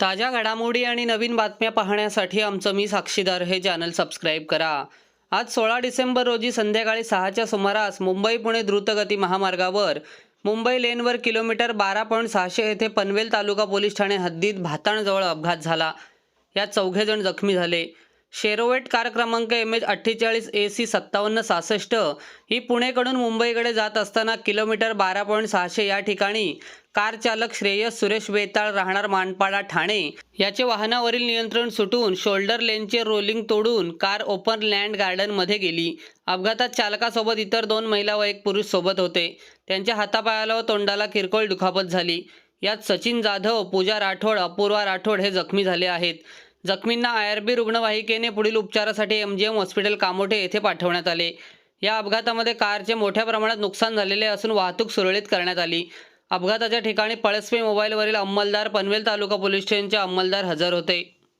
ताज्या घडामोडी आणि नवीन बातम्या पाहण्यासाठी आमचं मी साक्षीदार हे चॅनल सबस्क्राईब करा. आज सोळा डिसेंबर रोजी संध्याकाळी सहाच्या सुमारास मुंबई पुणे द्रुतगती महामार्गावर मुंबई लेनवर किलोमीटर बारा पॉईंट सहाशे येथे पनवेल तालुका पोलीस ठाणे हद्दीत भाताणजवळ अपघात झाला. यात चौघेजण जखमी झाले. शेरोवेट कार क्रमांक एम एच अठ्ठेचाळीस ए सी सत्तावन्न सहासष्ट ही पुणेकडून मुंबईकडे जात असताना किलोमीटर बारा पॉईंट सहाशे या ठिकाणी कार चालक श्रेयस सुरेश बेताळ राहणार मानपाडा ठाणे. याचे वाहनावरील नियंत्रण सुटून शोल्डर लेनचे रोलिंग तोडून कार ओपन लँड गार्डनमध्ये गेली. अपघातात चालकासोबत इतर दोन महिला व एक पुरुष सोबत होते. त्यांच्या हातापायाला व तोंडाला किरकोळ दुखापत झाली. यात सचिन जाधव पूजा राठोड अपूर्वा राठोड हे जखमी झाले आहेत. जखमींना आय आर बी रुग्णवाहिकेने पुढील उपचारासाठी M G M hospital Kamothe येथे पाठवण्यात आले. या अपघातामध्ये कारचे मोठ्या प्रमाणात नुकसान झालेले असून वाहतूक सुरळीत करण्यात आली. अपघाताच्या ठिकाणी पळसपे मोबाईलवरील अंमलदार पनवेल तालुका पोलीस स्टेशनचे अंमलदार हजर होते.